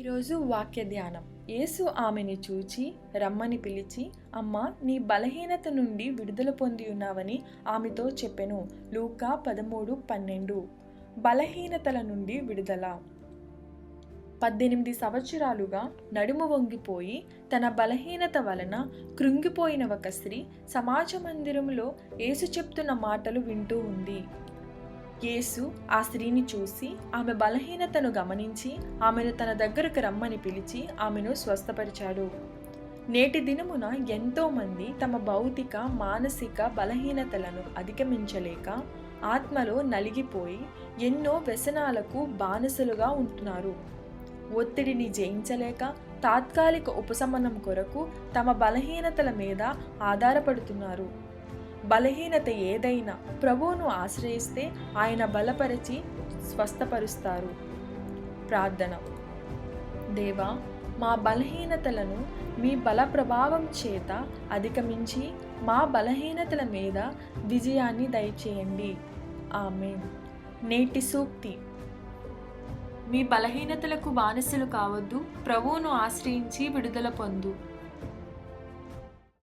ఈరోజు వాక్య ధ్యానం. యేసు ఆమెని చూచి రమ్మని పిలిచి అమ్మ నీ బలహీనత నుండి విడుదల పొంది ఉన్నావని ఆమెతో చెప్పెను. లూకా పదమూడు పన్నెండు. బలహీనతల నుండి విడుదల. పద్దెనిమిది సంవత్సరాలుగా నడుము వంగిపోయి తన బలహీనత వలన కృంగిపోయిన ఒక స్త్రీ సమాజ మందిరంలో యేసు చెప్తున్న మాటలు వింటూ ఉంది. యేసు ఆ స్త్రీని చూసి ఆమె బలహీనతను గమనించి ఆమెను తన దగ్గరకు రమ్మని పిలిచి ఆమెను స్వస్థపరిచాడు. నేటి దినమున ఎంతోమంది తమ భౌతిక మానసిక బలహీనతలను అధిగమించలేక ఆత్మలో నలిగిపోయి ఎన్నో వ్యసనాలకు బానిసలుగా ఉంటున్నారు. ఒత్తిడిని జయించలేక తాత్కాలిక ఉపశమనం కొరకు తమ బలహీనతల మీద ఆధారపడుతున్నారు. బలహీనత ఏదైనా ప్రభువును ఆశ్రయిస్తే ఆయన బలపరిచి స్వస్థపరుస్తారు. ప్రార్థన. దేవా మా బలహీనతలను మీ బల ప్రభావం చేత అధిగమించి మా బలహీనతల మీద విజయాన్ని దయచేయండి. ఆమె నేటి సూక్తి. మీ బలహీనతలకు బానిసలు కావద్దు ప్రభువును ఆశ్రయించి విడుదల పొందు.